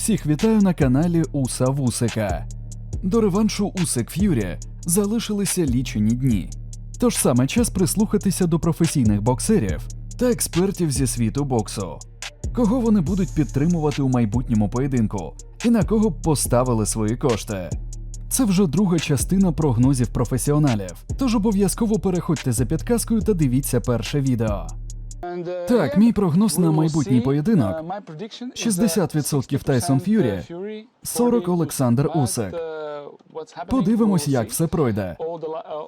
Всіх вітаю на каналі Уса Вусика. До реваншу Усик Ф'юрі залишилися лічені дні. Тож саме час прислухатися до професійних боксерів та експертів зі світу боксу. Кого вони будуть підтримувати у майбутньому поєдинку і на кого б поставили свої кошти. Це вже друга частина прогнозів професіоналів. Тож обов'язково переходьте за підказкою та дивіться перше відео. Так, мій прогноз на майбутній поєдинок 60% Тайсон Ф'юрі, 40 Олександр Усик. Подивимось, як все пройде.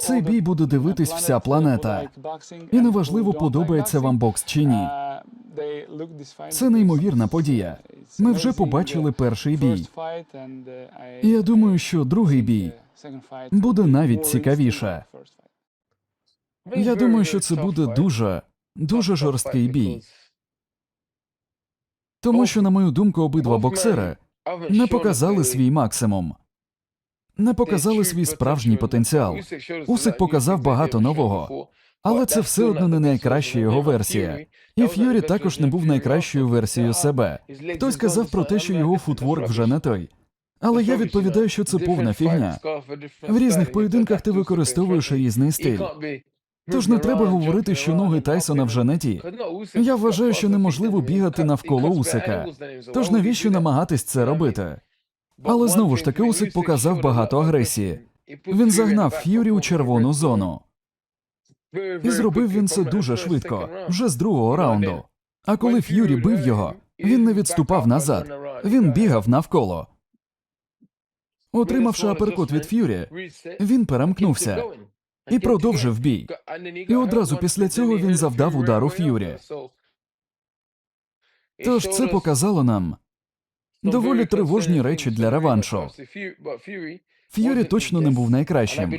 Цей бій буде дивитись вся планета. І неважливо, подобається вам бокс чи ні. Це неймовірна подія. Ми вже побачили перший бій. І я думаю, що другий бій буде навіть цікавіше. Я думаю, що це буде дуже, дуже жорсткий бій. Тому що, на мою думку, обидва боксери не показали свій максимум, не показали свій справжній потенціал. Усик показав багато нового, але це все одно не найкраща його версія. І Ф'юрі також не був найкращою версією себе. Хтось казав про те, що його футворк вже не той. Але я відповідаю, що це повна фігня. В різних поєдинках ти використовуєш різний стиль. Тож не треба говорити, що ноги Тайсона вже не ті. Я вважаю, що неможливо бігати навколо Усика. Тож навіщо намагатись це робити? Але знову ж таки Усик показав багато агресії. Він загнав Ф'юрі у червону зону. І зробив він це дуже швидко, вже з другого раунду. А коли Ф'юрі бив його, він не відступав назад, він бігав навколо. Отримавши аперкот від Ф'юрі, він перемкнувся і продовжив бій. І одразу після цього він завдав удару Ф'юрі. Тож це показало нам доволі тривожні речі для реваншу. Ф'юрі точно не був найкращим.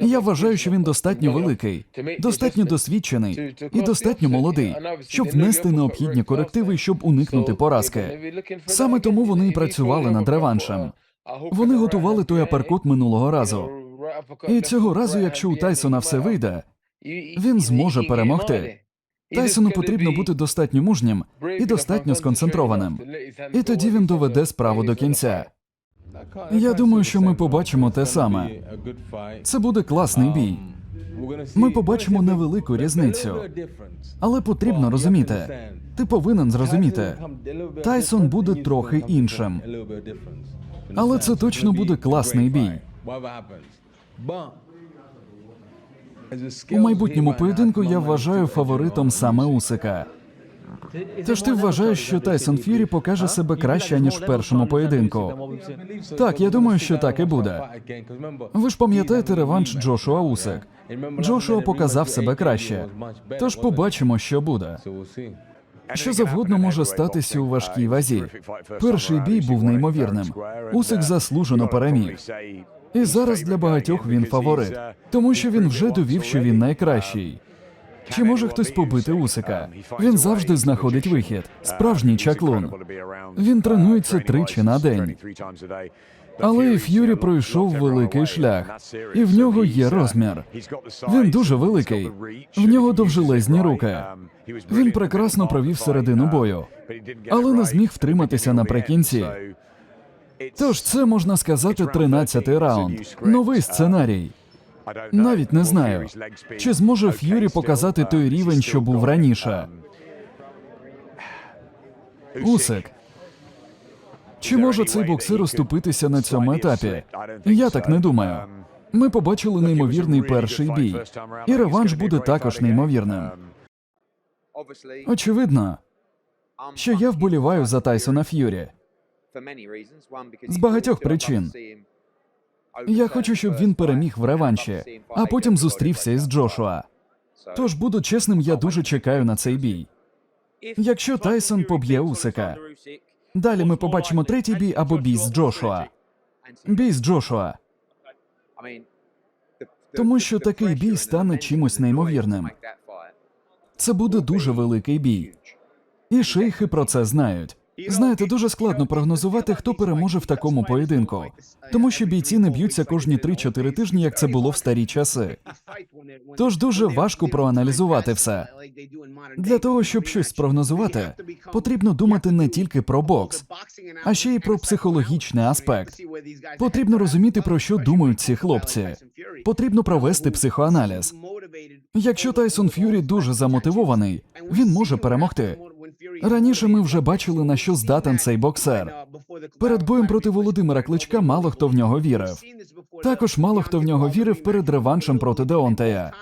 Я вважаю, що він достатньо великий, достатньо досвідчений і достатньо молодий, щоб внести необхідні корективи, щоб уникнути поразки. Саме тому вони і працювали над реваншем. Вони готували той аперкот минулого разу. І цього разу, якщо у Тайсона все вийде, він зможе перемогти. Тайсону потрібно бути достатньо мужнім і достатньо сконцентрованим. І тоді він доведе справу до кінця. Я думаю, що ми побачимо те саме. Це буде класний бій. Ми побачимо невелику різницю. Але потрібно розуміти. Ти повинен зрозуміти. Тайсон буде трохи іншим. Але це точно буде класний бій. У майбутньому поєдинку я вважаю фаворитом саме Усика. Тож ти вважаєш, що Тайсон Ф'юрі покаже себе краще, ніж в першому поєдинку. Так, я думаю, що так і буде. Ви ж пам'ятаєте реванш Джошуа Усик? Джошуа показав себе краще. Тож побачимо, що буде. Що завгодно може статися у важкій вазі. Перший бій був неймовірним. Усик заслужено переміг. І зараз для багатьох він фаворит, тому що він вже довів, що він найкращий. Чи може хтось побити Усика? Він завжди знаходить вихід. Справжній чаклун. Він тренується тричі на день. Але і Ф'юрі пройшов великий шлях, і в нього є розмір. Він дуже великий. В нього довжелезні руки. Він прекрасно провів середину бою, але не зміг втриматися наприкінці. Тож це можна сказати 13-й раунд. Новий сценарій. Навіть не знаю, чи зможе Ф'юрі показати той рівень, що був раніше. Усик. Чи може цей боксер оступитися на цьому етапі? Я так не думаю. Ми побачили неймовірний перший бій, і реванш буде також неймовірним. Очевидно, що я вболіваю за Тайсона Ф'юрі. З багатьох причин. Я хочу, щоб він переміг в реванші, а потім зустрівся із Джошуа. Тож, буду чесним, я дуже чекаю на цей бій. Якщо Тайсон поб'є Усика, далі ми побачимо третій бій або бій з Джошуа. Бій з Джошуа. Тому що такий бій стане чимось неймовірним. Це буде дуже великий бій. І шейхи про це знають. Знаєте, дуже складно прогнозувати, хто переможе в такому поєдинку, тому що бійці не б'ються кожні 3-4 тижні, як це було в старі часи. Тож дуже важко проаналізувати все. Для того, щоб щось спрогнозувати, потрібно думати не тільки про бокс, а ще й про психологічний аспект. Потрібно розуміти, про що думають ці хлопці. Потрібно провести психоаналіз. Якщо Тайсон Ф'юрі дуже замотивований, він може перемогти. Раніше ми вже бачили, на що здатен цей боксер. Перед боєм проти Володимира Кличка мало хто в нього вірив. Також мало хто в нього вірив перед реваншем проти Деонтея.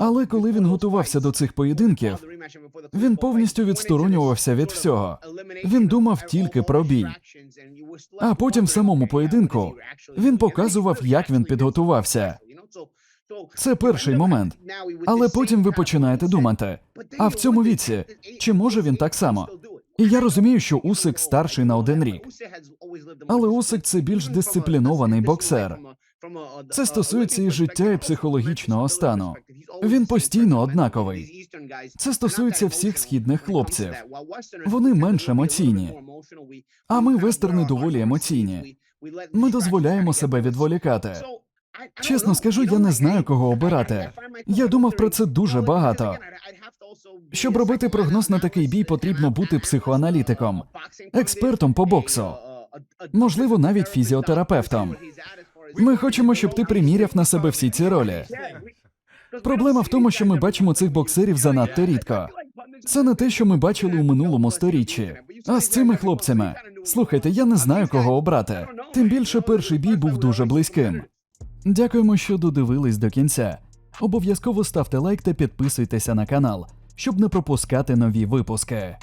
Але коли він готувався до цих поєдинків, він повністю відсторонювався від всього. Він думав тільки про бій. А потім в самому поєдинку він показував, як він підготувався. Це перший момент. Але потім ви починаєте думати: а в цьому віці чи може він так само? І я розумію, що Усик старший на один рік. Але Усик це більш дисциплінований боксер. Це стосується і життя, і психологічного стану. Він постійно однаковий. Це стосується всіх східних хлопців. Вони менш емоційні. А ми, вестерни, доволі емоційні. Ми дозволяємо себе відволікати. Чесно скажу, я не знаю, кого обирати. Я думав про це дуже багато. Щоб робити прогноз на такий бій, потрібно бути психоаналітиком, експертом по боксу, можливо, навіть фізіотерапевтом. Ми хочемо, щоб ти приміряв на себе всі ці ролі. Проблема в тому, що ми бачимо цих боксерів занадто рідко. Це не те, що ми бачили у минулому сторіччі. А з цими хлопцями, слухайте, я не знаю, кого обрати. Тим більше перший бій був дуже близьким. Дякуємо, що додивились до кінця. Обов'язково ставте лайк та підписуйтеся на канал, щоб не пропускати нові випуски.